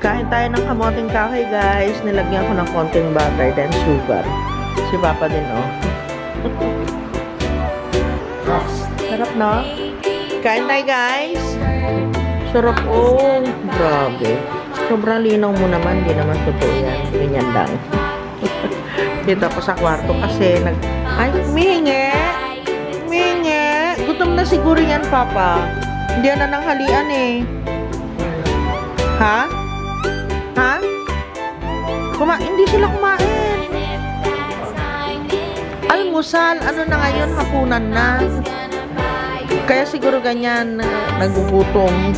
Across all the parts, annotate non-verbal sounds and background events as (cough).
Kain tayo ng kamoting kahoy guys. Nilagyan ko ng konting butter then sugar. Si Papa din oh. (laughs) Sarap na. Kain tayo guys. Sarap oh. Grabe. Sobrang linaw mo naman. Hindi naman totoo yan. Ganyan lang. (laughs) Dito ako sa kwarto kasi nag... Ay, mingi! Mingi! Gutom na siguro yan, Papa. Hindi na nanghalian eh. Ha? Ha? Kuma hindi sila kumain. Almusal, ano na ngayon, hapunan na. Kaya siguro ganyan, nagugutom.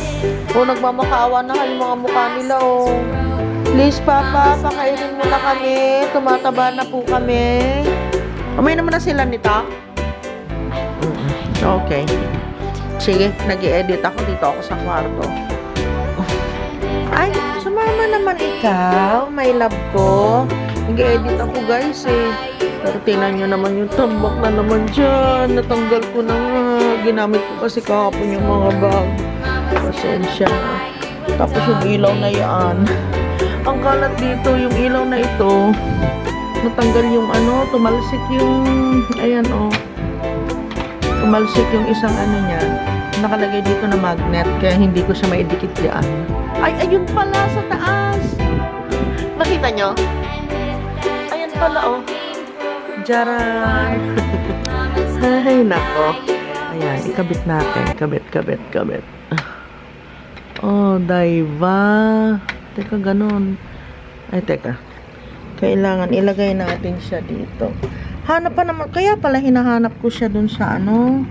O, nagmamakaawa na yung mga mukha nila, oh. Please, Papa, pakainin mo na kami. Tumataba na po kami. Umay naman na sila nito. Okay. Sige, nag edit ako dito ako sa kwarto. Ay, sumama naman ikaw, my love ko. Nag-edit ako guys eh. Pero tinan nyo naman yung tambak na naman dyan. Natanggal ko na nga. Ginamit ko kasi kahapon yung mga bag. Pasensya na. Tapos yung ilaw na yan. (laughs) Ang kalat dito, yung ilaw na ito. Natanggal yung ano, tumalsik yung, ayan oh. Tumalsik yung isang ano niya. Nakalagay dito na magnet, kaya hindi ko siya maidikit diyan. Ay, ayun pala sa taas. Nakita nyo? Ayan pala, oh. Jaran. (laughs) Ay, nako. Ayan, ikabit natin. Kabit, kabit, kabit. Oh, daiva. Teka, ganun. Ay, teka. Kailangan ilagay natin siya dito. Hanap pa naman. Kaya pala hinahanap ko siya dun sa ano,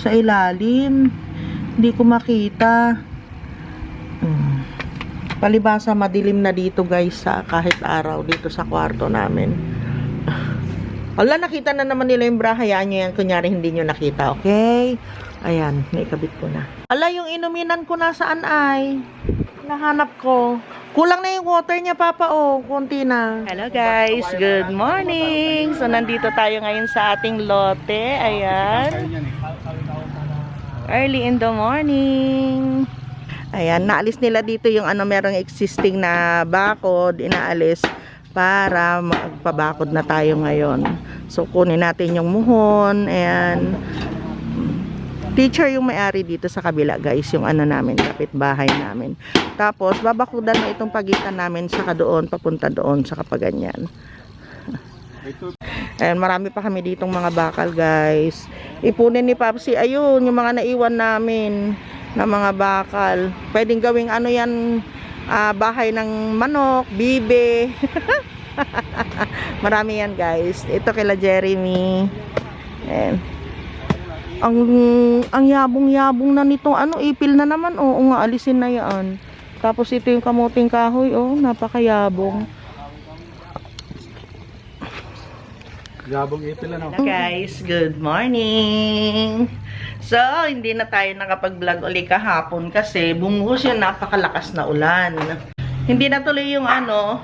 sa ilalim. Hindi ko makita. Palibasa madilim na dito guys sa kahit araw dito sa kwarto namin. Wala, nakita na naman nila yung bra. Hayaan nyo yan. Kunyari, hindi nyo nakita. Okay? Ayan, naikabit ko na. Ala, yung inuminan ko nasaan ay? Nahanap ko. Kulang na yung water niya, Papa. Oh, konti na. Hello, guys. Good morning. So, nandito tayo ngayon sa ating lote. Ayan. Early in the morning. Ayan, naalis nila dito yung ano, merong existing na bakod, inaalis para magpabakod na tayo ngayon. So, kunin natin yung muhon, ayan. Teacher yung may-ari dito sa kabila, guys, yung ano namin, kapitbahay namin. Tapos, babakudan mo itong pagitan namin saka doon, papunta doon, saka pa ganyan. (laughs) Ayan, marami pa kami ditong mga bakal, guys. Ipunin ni Papsi, ayun, yung mga naiwan namin na mga bakal. Pwedeng gawing ano yan, ah, bahay ng manok, bibe. (laughs) marami yan, guys. Ito kila Jeremy. Ayan. Ang ang yabong-yabong na nitong ano, ipil na naman. Oo nga, alisin na yan. Tapos ito yung kamuting kahoy, oh, napakayabong. Gabong ipil ano? Guys, good morning! So, hindi na tayo nakapag-vlog uli kahapon kasi bumuhos yung napakalakas na ulan. Hindi natuloy yung ano,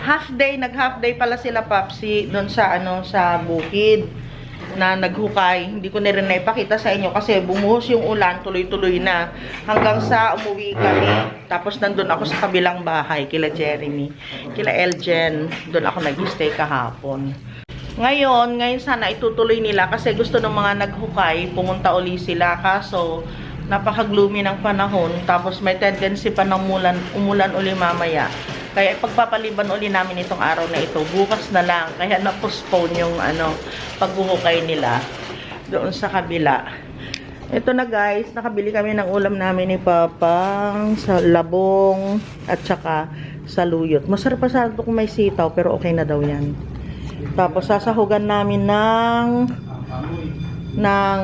half day, nag-half day pala sila Papsi doon sa ano, sa bukid na naghukay. Hindi ko na rin naipakita sa inyo kasi bumuhos yung ulan, tuloy-tuloy na. Hanggang sa umuwi kami. Tapos nandun ako sa kabilang bahay, kila Jeremy, kila Eljen. Doon ako nag-stay kahapon. Ngayon, ngayon sana itutuloy nila kasi gusto ng mga naghukay, pumunta uli sila. Kaso, napaka-gloomy ng panahon. Tapos may tendency pa ng umulan, umulan uli mamaya. Kaya pagpapaliban uli namin itong araw na ito. Bukas na lang. Kaya na-postpone yung ano, paghuhukay nila doon sa kabila. Ito na guys, nakabili kami ng ulam namin ni Papang sa labong at saka sa luyot. Masarap pa sa kung may sitaw pero okay na daw yan. Tapos sasahugan namin ng ng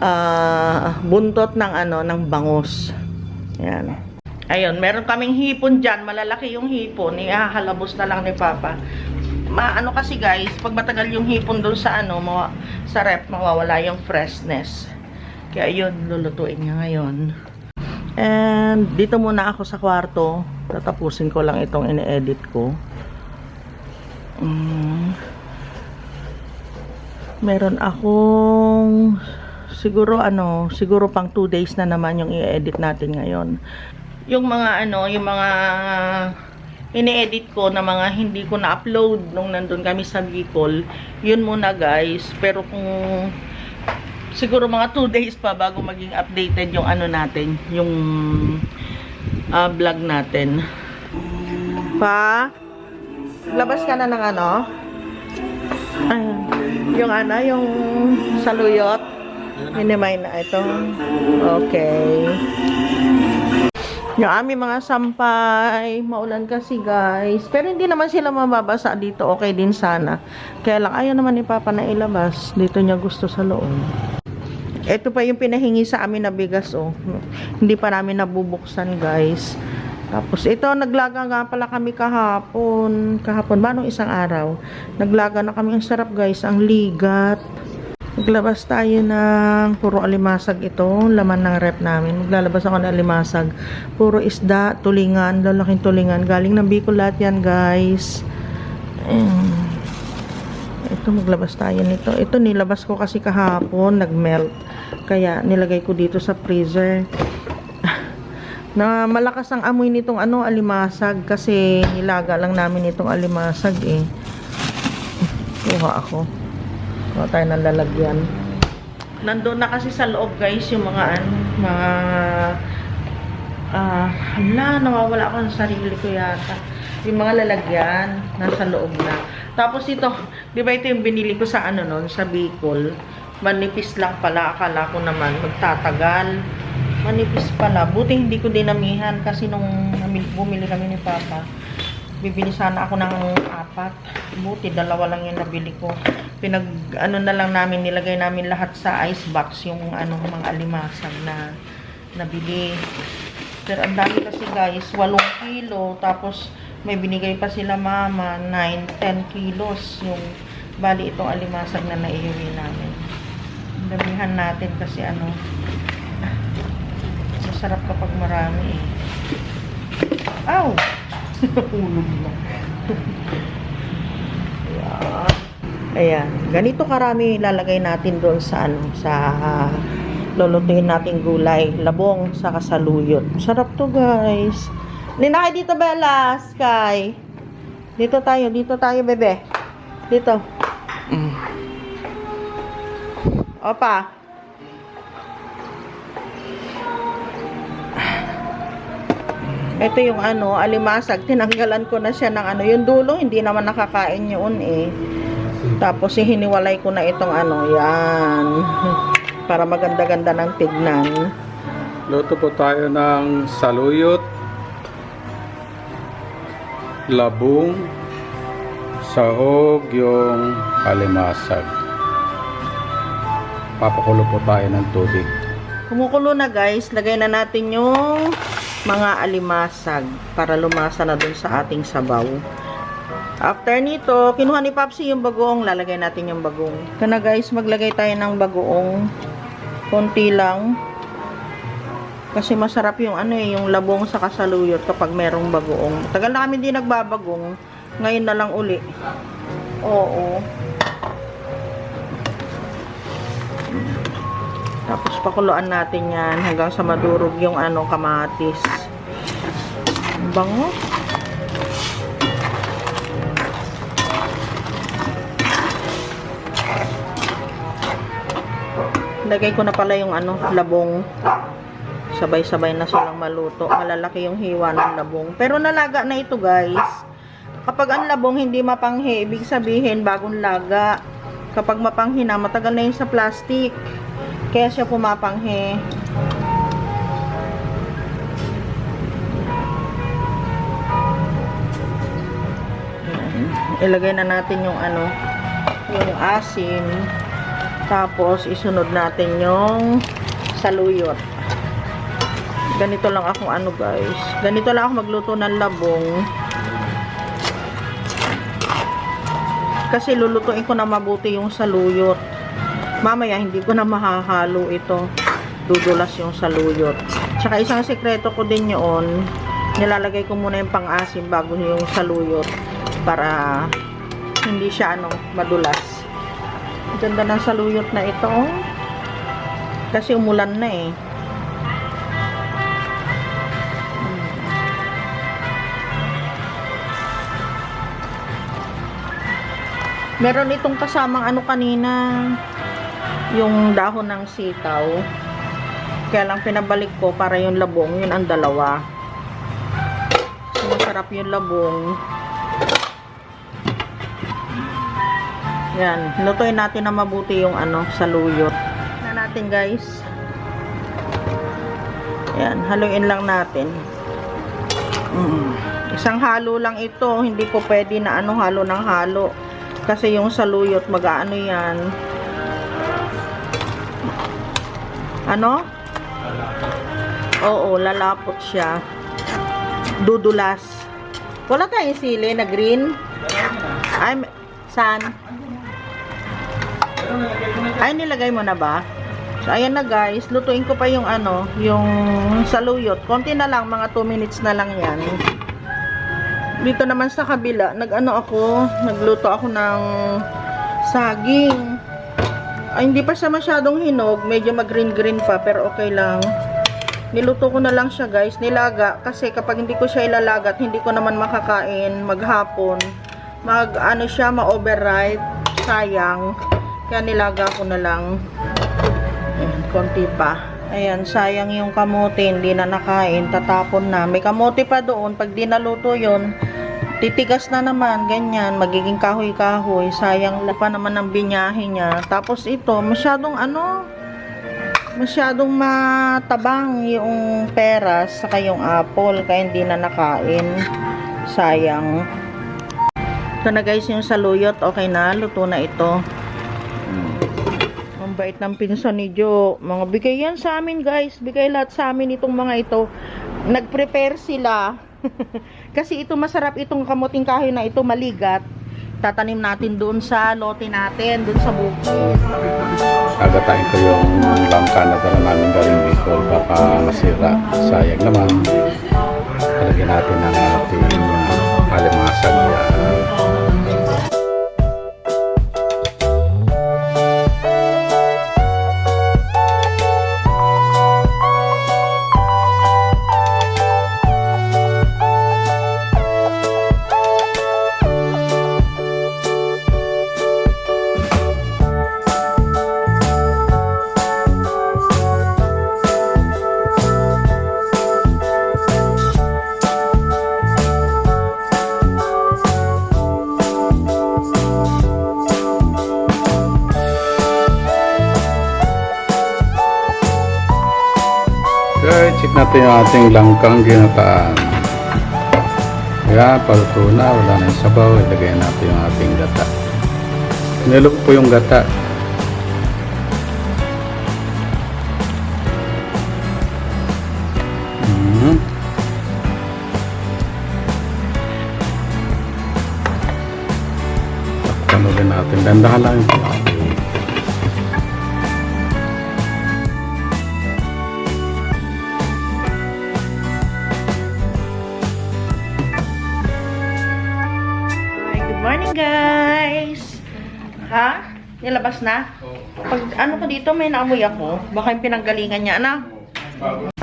ah, buntot ng ano ng bangus. Yan. Ayun, meron kaming hipon dyan. Malalaki yung hipon. Ihahalabos na lang ni Papa. Maano kasi guys, pag matagal yung hipon doon sa ano, mawa, sa rep, mawawala yung freshness. Kaya yun, lulutuin niya ngayon. And dito muna ako sa kwarto. Tatapusin ko lang itong ini-edit ko. Mm. Meron akong siguro ano, siguro pang 2 days na naman yung i-edit natin ngayon. yung mga ano, yung mga ini-edit ko na mga hindi ko na-upload nung nandun kami sa Bicol. Yun muna guys. Pero kung siguro mga 2 days pa bago maging updated yung ano natin, yung ah, vlog natin. Pa, labas ka na ng ano? Ayun. Yung ano, yung saluyot. Minimay na ito. Okay. Yung aming mga sampay, maulan kasi guys. Pero hindi naman sila mababasa dito. Okay din sana. Kaya lang, ayaw naman ni Papa na ilabas. Dito niya gusto sa loob. Ito pa yung pinahingi sa amin na bigas, oh. Hindi pa namin nabubuksan, guys. Tapos, ito, naglaga nga pala kami kahapon. Kahapon ba? Nung isang araw. Naglaga na kami. Ang sarap, guys. Ang ligat. Maglabas tayo ng puro alimasag ito. Laman ng rep namin. Maglalabas ako ng alimasag. Puro isda, tulingan, lalaking tulingan. Galing ng Bicol yan, guys. Ito, maglabas tayo nito. Ito, nilabas ko kasi kahapon, nag-melt. Kaya, nilagay ko dito sa freezer. Na malakas ang amoy nitong ano, alimasag. Kasi, nilaga lang namin itong alimasag eh. Kuha ako. Kuha tayo ng lalagyan. Nandun na kasi sa loob guys, yung mga ano, mga... Ah, hala, nawawala ako ng sarili ko yata. Yung mga lalagyan, nasa loob na. Tapos ito, di ba ito yung binili ko sa ano nun, sa Bicol. Manipis lang pala, akala ko naman magtatagal. Manipis pala. Buti hindi ko dinamihan kasi nung bumili kami ni Papa, bibili sana ako ng apat. Buti, dalawa lang yung nabili ko. Pinag, ano na lang namin, nilagay namin lahat sa ice box, yung ano, mga alimasag na nabili. Pero ang dami kasi guys, 8 kilo. Tapos may binigay pa sila mama, 9, 10 kilos. Yung bali itong alimasag na naiuwi namin. Damihan natin kasi ano, masarap kapag marami eh. Ow! (laughs) Hulog na. (laughs) Ayan. Ayan. Ganito karami ilalagay natin doon sa ano, sa ah, lulutuin nating gulay, labong sa kasaluyot. Sarap to, guys. Linakay dito, Bella, Sky. Dito tayo, dito tayo, bebe. Dito. Mm. Opa. Ito yung ano, alimasag. Tinanggalan ko na siya ng ano. Yung dulo, hindi naman nakakain yun eh. Tapos hiniwalay ko na itong ano, yan. (laughs) Para maganda-ganda ng tignan. Luto po tayo ng saluyot, labong, sahog, yung alimasag. Papakulo po tayo ng tubig. Kumukulo na guys, lagay na natin yung mga alimasag para lumasa na dun sa ating sabaw. After nito, kinuha ni Papsi yung bagoong, lalagay natin yung bagoong. Ito na guys, maglagay tayo ng bagoong. Konti lang. Kasi masarap yung ano eh, yung labong sa kasaluyot kapag merong bagoong. Tagal na kami hindi nagbabagong. Ngayon na lang uli. Oo. Tapos pakuluan natin yan hanggang sa madurog yung ano kamatis. Ang Bango. Lagay ko na pala yung ano, labong. Sabay-sabay na silang maluto. Malalaki yung hiwa ng labong. Pero nalaga na ito guys. Kapag ang labong hindi mapanghi, ibig sabihin bagong laga. Kapag mapanghi na, matagal na yun sa plastic. Kaya siya pumapanghe. Ilagay na natin yung ano, yung asin. Tapos, isunod natin yung saluyot. Ganito lang ako ano guys. Ganito lang ako magluto ng labong. Kasi lulutuin ko na mabuti yung saluyot mamaya hindi ko na mahahalo ito. Dudulas yung saluyot. Tsaka isang sekreto ko din yun nilalagay ko muna yung pang-asim bago yung saluyot para hindi siya ano, madulas. Ganda ng saluyot na ito oh. kasi umulan na eh. Hmm. Meron itong kasamang ano kanina yung dahon ng sitaw. Kaya lang pinabalik ko para yung labong, yun ang dalawa. So, masarap yung labong. Yan, lutuin natin na mabuti yung ano, saluyot. Na natin guys. Yan, haluin lang natin. Mm. Isang halo lang ito, hindi po pwede na ano halo ng halo. Kasi yung saluyot mag-aano yan. Ano? Oo, lalapot siya. Dudulas. Wala tayong sili na green? Ay, saan? Ay, nilagay mo na ba? So, ayan na guys. Lutuin ko pa yung ano, yung saluyot. Konti na lang, mga 2 minutes na lang yan. Dito naman sa kabila, nag-ano ako, nagluto ako ng saging. Ay, hindi pa siya masyadong hinog. Medyo mag-green-green pa, pero okay lang. Niluto ko na lang siya guys, nilaga. Kasi kapag hindi ko siya ilalagat, hindi ko naman makakain maghapon. Mag, ano siya, ma-overripe. Sayang. Kaya nilaga ko na lang. Ayan, konti pa. Ayan, sayang yung kamote, hindi na nakain, tatapon na. May kamote pa doon, pag di naluto yun, titigas na naman, ganyan, magiging kahoy-kahoy. Sayang pa naman ang binyahe niya. Tapos ito, masyadong ano, masyadong matabang yung peras saka yung apple, kaya hindi na nakain. Sayang. Ito na guys, yung saluyot, okay na, luto na ito. Ang bait ng pinsan ni Jo. Mga bigay yan sa amin guys. Bigay lahat sa amin itong mga ito. Nag-prepare sila. (laughs) Kasi ito masarap itong kamuting kahoy na ito maligat. Tatanim natin doon sa lote natin, doon sa bukid. Agatain ko yung langka na dala namin galing Bicol. Baka masira. Sayang naman. Talagyan natin ang ating uh, alimasag. Yan. Okay, check natin yung ating langkang ginataan. Ayan, paluto na. Wala na yung sabaw. Ilagay natin yung ating gata. Nilog po yung gata. Mhm. Takpan ulit natin. Dandahan lang yung palabi. Nilabas na? Pag ano ko dito, may naamoy ako. Baka yung pinanggalingan niya. Ano?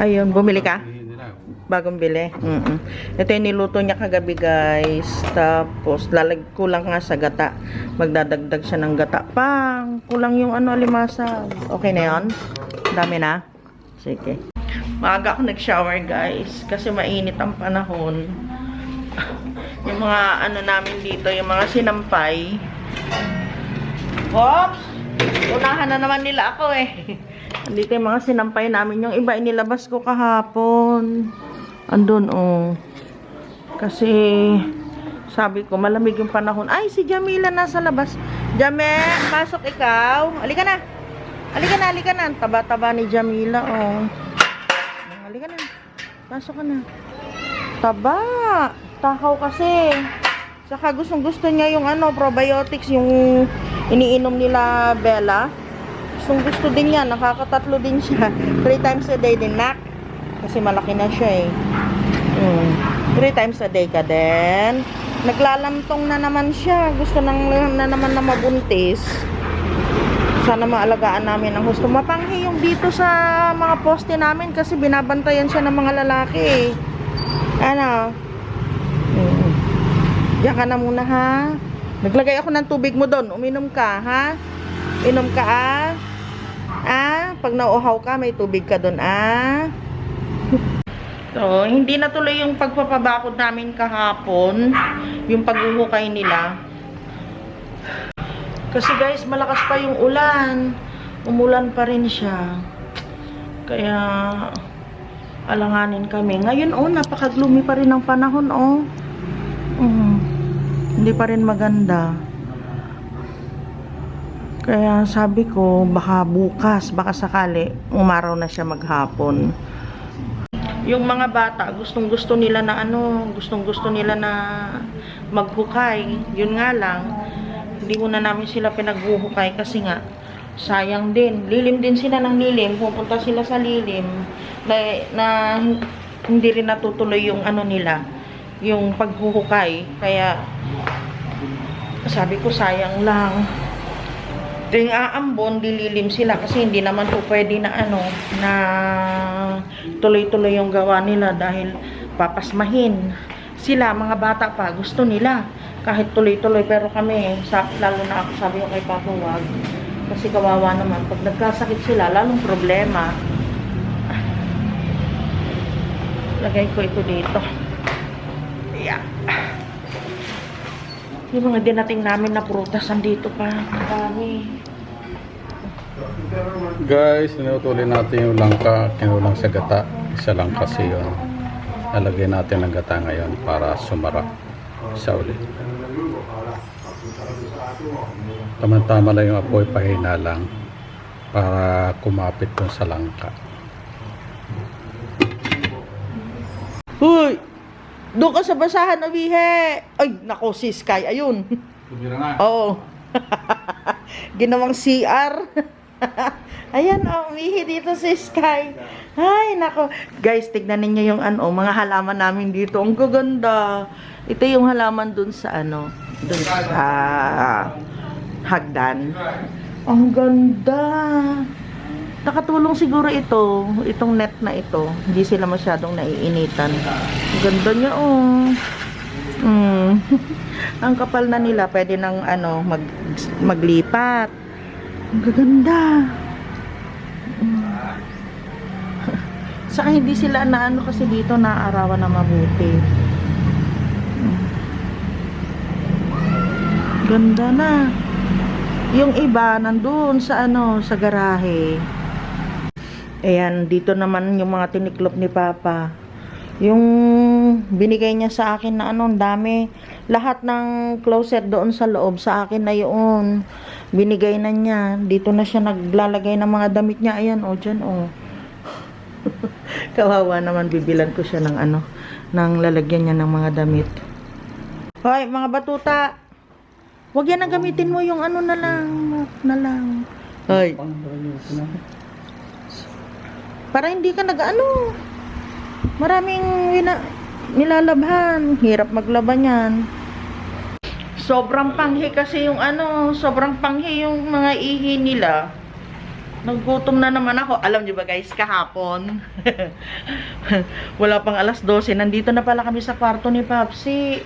Ayun, bumili ka? Bagong bili. Mm Ito yung niluto niya kagabi guys. Tapos lalag kulang nga sa gata. Magdadagdag siya ng gata. Pang! Kulang yung ano alimasa. Okay na yon? Dami na? Sige. Maaga ako nag-shower guys. Kasi mainit ang panahon. (laughs) yung mga ano namin dito, yung mga sinampay. Oops! Unahan na naman nila ako eh. (laughs) Andito yung mga sinampay namin. Yung iba inilabas ko kahapon. Andun oh. Kasi sabi ko malamig yung panahon. Ay, si Jamila nasa labas. Jame, pasok ikaw. Halika na. Halika na, halika na. Taba-taba ni Jamila oh. Halika na. Pasok ka na. Taba. Takaw kasi. Saka gustong gusto niya yung ano, probiotics, yung iniinom nila Bella. Gustong gusto din niya. Nakakatatlo din siya. (laughs) Three times a day din, nak. Kasi malaki na siya eh. Mm. Three times a day ka din. Naglalantong na naman siya. Gusto nang, na naman na mabuntis. Sana maalagaan namin ang gusto. Mapanghi yung dito sa mga poste namin kasi binabantayan siya ng mga lalaki eh. Ano? Mm. Diyan ka na muna ha. Naglagay ako ng tubig mo doon. Uminom ka, ha? Inom ka, ah? Ah? Pag nauuhaw ka, may tubig ka doon, ah? (laughs) So, hindi na tuloy yung pagpapabakod namin kahapon. Yung paghuhukay nila. Kasi guys, malakas pa yung ulan. Umulan pa rin siya. Kaya, alanganin kami. Ngayon, oh, napaka-gloomy pa rin ang panahon, oh. Hindi pa rin maganda. Kaya sabi ko, baka bukas, baka sakali, umaraw na siya maghapon. Yung mga bata, gustong gusto nila na ano, gustong gusto nila na maghukay. Yun nga lang, hindi muna namin sila pinaghuhukay kasi nga, sayang din. Lilim din sila ng lilim, pupunta sila sa lilim na, na hindi rin natutuloy yung ano nila, yung paghuhukay. Kaya, sabi ko, sayang lang. Tuwing aambon, dililim sila kasi hindi naman po pwede na ano, na tuloy-tuloy yung gawa nila dahil papasmahin. Sila, mga bata pa, gusto nila kahit tuloy-tuloy pero kami, sa, lalo na ako sabi ko kay Papa wag kasi kawawa naman pag nagkasakit sila, lalong problema. Lagay ko ito dito. Yeah. Yung mga dinating namin na prutas, andito pa. Dami. Guys, inutuloy natin yung langka, kinulang sa gata. Isa lang kasi yun. Nalagay natin ng gata ngayon para sumara sa ulit. Tama-tama lang yung apoy, pahina lang para kumapit dun sa langka. Huy! Doon ka sa basahan, Abihe! Ay, nako, si Sky. Ayun. Oo. (laughs) Ginawang CR. (laughs) Ayan, oh, umihi dito si Sky. Ay, nako. Guys, tignan ninyo yung ano, mga halaman namin dito. Ang gaganda. Ito yung halaman dun sa ano, dun sa hagdan. Ang ganda. Nakatulong siguro ito, itong net na ito. Hindi sila masyadong naiinitan. Ganda niya, oh. Mm. (laughs) Ang kapal na nila, pwede nang ano, mag, maglipat. Ang gaganda. Mm. (laughs) Saka hindi sila na ano kasi dito naaarawan na mabuti. Ganda na. Yung iba nandun sa ano, sa garahe. Ayan, dito naman yung mga tiniklop ni Papa. Yung binigay niya sa akin na ano, dami. Lahat ng closet doon sa loob, sa akin na yun. Binigay na niya. Dito na siya naglalagay ng mga damit niya. Ayan, o, oh, dyan, o. Oh. (laughs) Kawawa naman, bibilan ko siya ng ano, ng lalagyan niya ng mga damit. Hoy, mga batuta. Huwag yan ang gamitin mo yung ano na lang, na lang. Hoy. Para hindi ka nag-ano. Maraming wina, nilalabhan. Hirap maglaban yan. Sobrang panghi kasi yung ano, sobrang panghi yung mga ihi nila. Naggutom na naman ako. Alam niyo ba guys, kahapon. (laughs) Wala pang alas 12. Nandito na pala kami sa kwarto ni Papsi.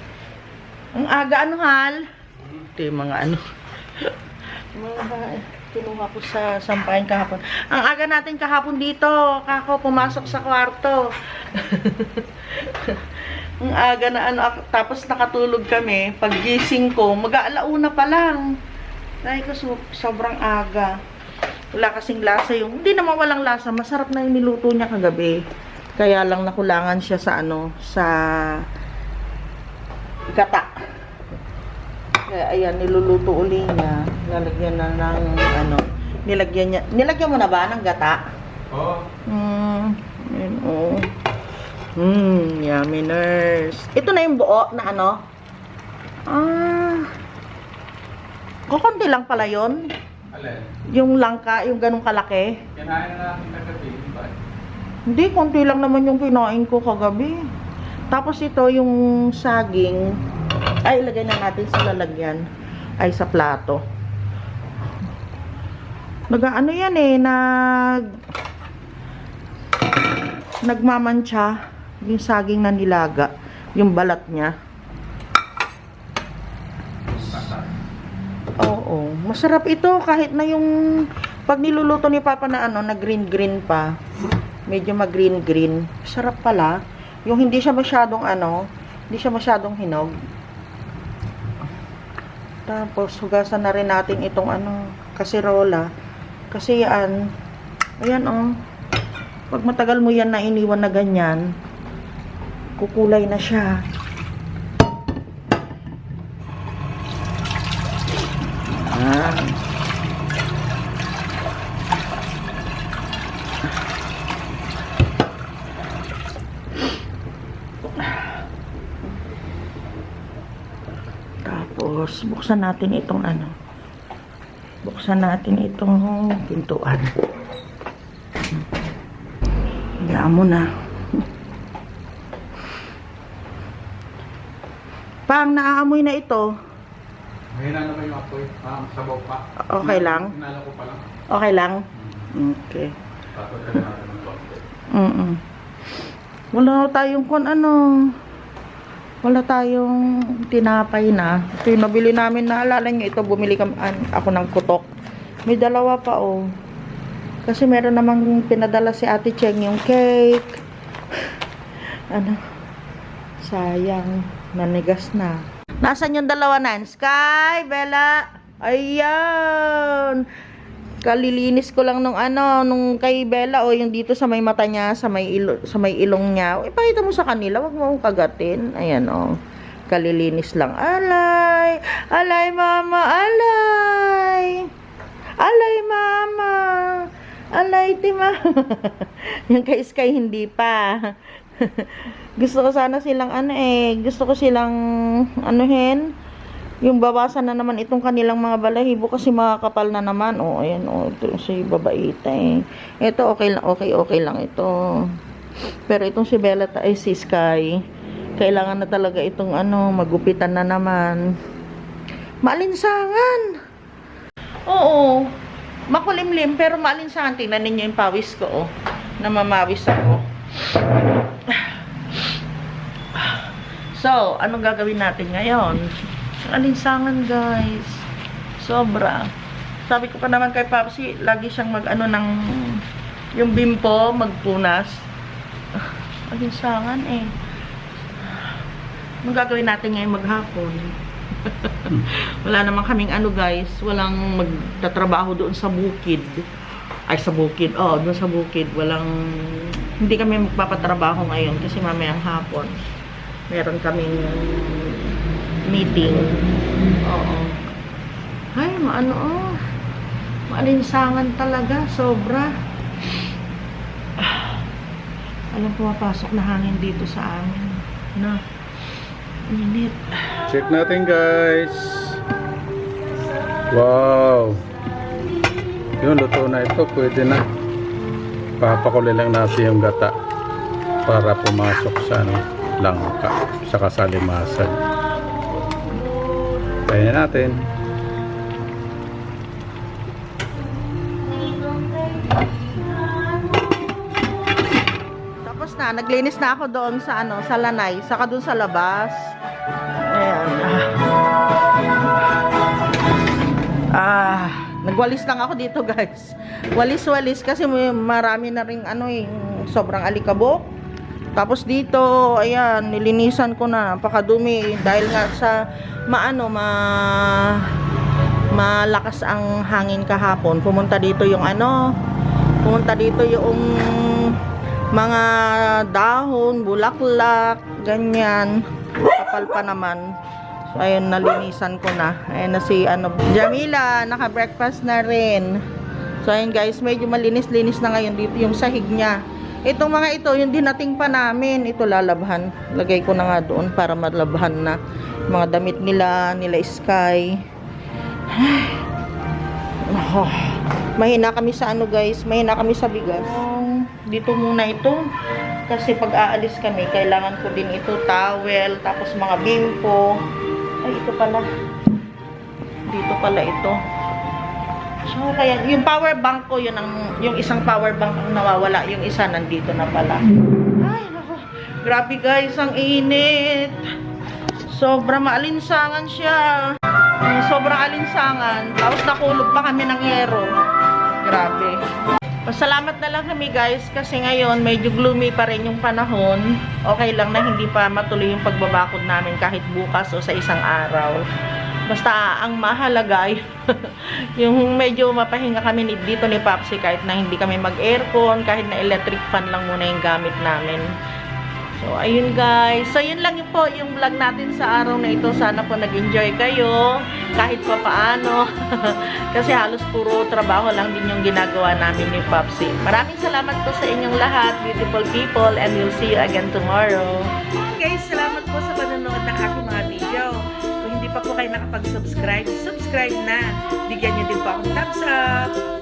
Ang aga ano hal? Ito yung mga ano. mga kinuha ko sa sampayan kahapon. Ang aga natin kahapon dito. Kako, pumasok sa kwarto. (laughs) Ang aga na ano, tapos nakatulog kami. Paggising ko, mag-aalauna pa lang. Dahil ko so, sobrang aga. Wala kasing lasa yung, hindi naman walang lasa. Masarap na yung niluto niya kagabi. Kaya lang nakulangan siya sa ano, sa gata. Kaya ayan, niluluto uli niya. Lalagyan na ng ano, nilagyan niya, nilagyan mo na ba ng gata? Oo. Hmm, yun, oh. Hmm, yummy nurse. Ito na yung buo na ano? Ah. Kukunti lang pala yon Alin? Yung langka, yung ganong kalaki. Kinain na natin kagabi. Hindi, konti lang naman yung kinain ko kagabi. Tapos ito, yung saging, ay, ilagay na natin sa lalagyan. Ay, sa plato. Nag-ano yan eh, nag... Nagmamantsa yung saging na nilaga. Yung balat niya. Masarap ito kahit na yung pag niluluto ni Papa na ano, na green-green pa. Medyo mag-green-green. Sarap pala. Yung hindi siya masyadong ano, hindi siya masyadong hinog. Tapos, hugasan na rin natin itong ano, kasirola. Kasi yan, ayan oh. Pag matagal mo yan na iniwan na ganyan, kukulay na siya. Ah. Tapos, buksan natin itong ano. Buksan natin itong pintuan. Hayaan mo na. Pang naaamoy na ito. Mahina naman yung apoy. Ah, sabaw pa. Okay lang? Hinala ko pa lang. Okay lang? Okay. Tapos ka natin ng konti. Mm Wala tayong kung ano. Wala tayong tinapay na. Ito yung nabili namin. Naalala nyo ito, bumili kami, an- ako ng kutok. May dalawa pa oh. Kasi meron namang pinadala si Ate Cheng yung cake. (laughs) ano? Sayang. Nanigas na. Nasaan yung dalawa nan? Sky, Bella. Ayan. Kalilinis ko lang nung ano, nung kay Bella o yung dito sa may mata niya, sa may ilo, sa may ilong niya. Ipakita mo sa kanila, wag mo kagatin. Ayan oh. Kalilinis lang. Alay! Alay mama, alay! Alay mama! Alay ti mama. (laughs) yung kay Sky hindi pa. (laughs) gusto ko sana silang ano eh, gusto ko silang anuhin yung bawasan na naman itong kanilang mga balahibo kasi makakapal na naman. Oh, ayan oh, ito si babaita eh. Ito okay lang, okay, okay lang ito. Pero itong si Bella ay si Sky, kailangan na talaga itong ano, magupitan na naman. Maalinsangan. Oo. Makulimlim pero maalinsangan. Tingnan ninyo yung pawis ko oh. Namamawis ako. So, anong gagawin natin ngayon? Alinsangan guys. Sobra. Sabi ko pa naman kay Papsi, lagi siyang mag-ano ng yung bimpo, magpunas. Ah, Alinsangan eh. Anong gagawin natin ngayon maghapon? (laughs) Wala naman kaming ano guys, walang magtatrabaho doon sa bukid. Ay sa bukid, oh, doon sa bukid. Walang, hindi kami magpapatrabaho ngayon kasi mamayang hapon. Meron kaming meeting. Oo. Ay, maano oh. Maalinsangan talaga, sobra. Ah, Alam pumapasok na hangin dito sa amin. Na. Init. Check natin guys. Wow. Yun, luto na ito. Pwede na. Papakuli lang natin yung gata para pumasok sa ano, langka sa kasalimasan. Kaya natin. Tapos na, naglinis na ako doon sa ano, sa lanay, saka doon sa labas. Ayan. Ah, nagwalis lang ako dito, (laughs) guys. Walis-walis kasi marami na ring ano eh, sobrang alikabok. Tapos dito, ayan, nilinisan ko na, napakadumi dahil nga sa maano, ma malakas ang hangin kahapon. Pumunta dito yung ano, pumunta dito yung mga dahon, bulaklak, ganyan. Kapal pa naman. So, ayun, nalinisan ko na. Ayun na si, ano, Jamila, naka-breakfast na rin. So, ayun guys, medyo malinis-linis na ngayon dito yung sahig niya. Itong mga ito, yung dinating pa namin, ito lalabhan. Lagay ko na nga doon para malabhan na. Mga damit nila, nila Sky. Oh, mahina kami sa ano guys, mahina kami sa bigas. Dito muna ito. Kasi pag aalis kami, kailangan ko din ito, towel, tapos mga bimpo. Ay, ito pala. Dito pala ito. So, kaya, yung power bank ko, yun ang, yung isang power bank ang nawawala, yung isa nandito na pala. Ay, nako. Grabe guys, ang init. Sobra maalinsangan siya. Sobrang alinsangan. Tapos nakulog pa kami ng yero. Grabe. Pasalamat na lang kami guys kasi ngayon medyo gloomy pa rin yung panahon. Okay lang na hindi pa matuloy yung pagbabakod namin kahit bukas o sa isang araw. Basta ang mahalaga ay (laughs) yung medyo mapahinga kami dito ni Papsi kahit na hindi kami mag-aircon, kahit na electric fan lang muna yung gamit namin. So, ayun guys. So, yun lang po yung vlog natin sa araw na ito. Sana po nag-enjoy kayo kahit pa paano. (laughs) Kasi halos puro trabaho lang din yung ginagawa namin ni Popsy. Maraming salamat po sa inyong lahat, beautiful people, and we'll see you again tomorrow. Guys, salamat po sa panonood ng aking mga video. Hindi pa po kayo nakapag-subscribe, subscribe na. Bigyan niyo din po akong thumbs up.